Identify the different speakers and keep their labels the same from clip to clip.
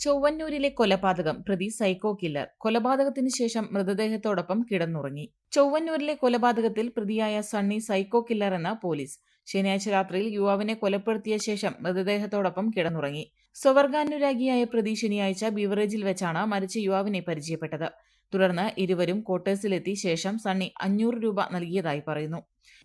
Speaker 1: ചൊവ്വന്നൂരിലെ കൊലപാതകം പ്രതി psycho killer. കൊലപാതകത്തിന് ശേഷം മൃതദേഹത്തോടൊപ്പം കിടന്നുറങ്ങി. ചൊവ്വന്നൂരിലെ കൊലപാതകത്തിൽ പ്രതിയായ സണ്ണി സൈക്കോ കില്ലർ എന്ന പോലീസ്. ശനിയാഴ്ച രാത്രിയിൽ യുവാവിനെ കൊലപ്പെടുത്തിയ ശേഷം മൃതദേഹത്തോടൊപ്പം കിടന്നുറങ്ങി. സ്വവർഗാനുരാഗിയായ പ്രതി ശനിയാഴ്ച ബീവറേജിൽ വെച്ചാണ് മരിച്ച യുവാവിനെ പരിചയപ്പെട്ടത്. തുടർന്ന് ഇരുവരും ക്വാർട്ടേഴ്സിലെത്തി ശേഷം സണ്ണി അഞ്ഞൂറ് രൂപ നൽകിയതായി പറയുന്നു.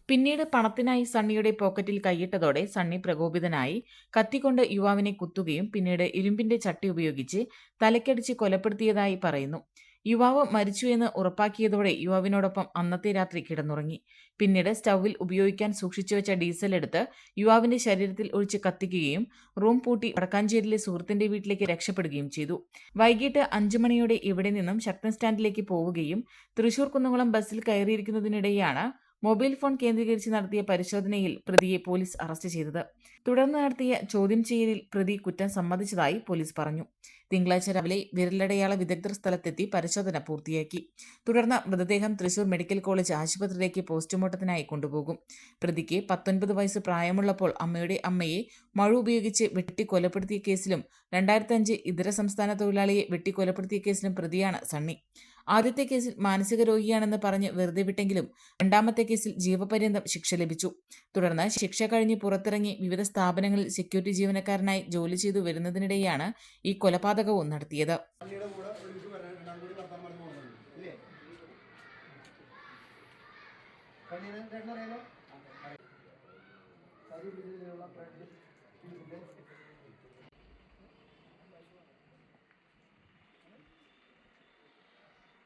Speaker 1: പിന്നീട് പണത്തിനായി സണ്ണിയുടെ പോക്കറ്റിൽ കൈയിട്ടതോടെ സണ്ണി പ്രകോപിതനായി. കത്തിക്കൊണ്ട് യുവാവിനെ കുത്തുകയും പിന്നീട് ഇരുമ്പിന്റെ ചട്ടി ഉപയോഗിച്ച് തലക്കടിച്ച് കൊലപ്പെടുത്തിയതായി പറയുന്നു. യുവാവ് മരിച്ചു എന്ന് ഉറപ്പാക്കിയതോടെ യുവാവിനോടൊപ്പം അന്നത്തെ രാത്രി കിടന്നുറങ്ങി. പിന്നീട് സ്റ്റൗവിൽ ഉപയോഗിക്കാൻ സൂക്ഷിച്ചു വെച്ച ഡീസൽ എടുത്ത് യുവാവിന്റെ ശരീരത്തിൽ ഒഴിച്ച് കത്തിക്കുകയും റൂം പൂട്ടി വടക്കാഞ്ചേരിയിലെ സുഹൃത്തിന്റെ വീട്ടിലേക്ക് രക്ഷപ്പെടുകയും ചെയ്തു. വൈകിട്ട് അഞ്ചു മണിയോടെ ഇവിടെ നിന്നും ശക്തൻ സ്റ്റാൻഡിലേക്ക് പോവുകയും തൃശൂർ കുന്നംകുളം ബസ്സിൽ കയറിയിരിക്കുന്നതിനിടെയാണ് മൊബൈൽ ഫോൺ കേന്ദ്രീകരിച്ച് നടത്തിയ പരിശോധനയിൽ പ്രതിയെ പോലീസ് അറസ്റ്റ് ചെയ്തത്. തുടർന്ന് നടത്തിയ ചോദ്യം ചെയ്യലിൽ പ്രതി കുറ്റം സമ്മതിച്ചതായി പോലീസ് പറഞ്ഞു. തിങ്കളാഴ്ച രാവിലെ വിരലടയാള വിദഗ്ധർ സ്ഥലത്തെത്തി പരിശോധന പൂർത്തിയാക്കി. തുടർന്ന് മൃതദേഹം തൃശൂർ മെഡിക്കൽ കോളേജ് ആശുപത്രിയിലേക്ക് പോസ്റ്റ്മോർട്ടത്തിനായി കൊണ്ടുപോകും. പ്രതിക്ക് പത്തൊൻപത് വയസ്സ് പ്രായമുള്ളപ്പോൾ അമ്മയുടെ അമ്മയെ മഴ ഉപയോഗിച്ച് വെട്ടി കൊലപ്പെടുത്തിയ കേസിലും രണ്ടായിരത്തി അഞ്ച് ഇതര സംസ്ഥാന തൊഴിലാളിയെ വെട്ടി കൊലപ്പെടുത്തിയ കേസിലും പ്രതിയാണ് സണ്ണി. ആദ്യത്തെ കേസിൽ മാനസിക രോഗിയാണെന്ന് പറഞ്ഞ് വെറുതെ വിട്ടെങ്കിലും രണ്ടാമത്തെ കേസിൽ ജീവപര്യന്തം ശിക്ഷ ലഭിച്ചു. തുടർന്ന് ശിക്ഷ കഴിഞ്ഞ് പുറത്തിറങ്ങി വിവിധ സ്ഥാപനങ്ങളിൽ സെക്യൂരിറ്റി ജീവനക്കാരനായി ജോലി ചെയ്തു വരുന്നതിനിടെയാണ് ഈ കൊലപാതകവും നടത്തിയത്.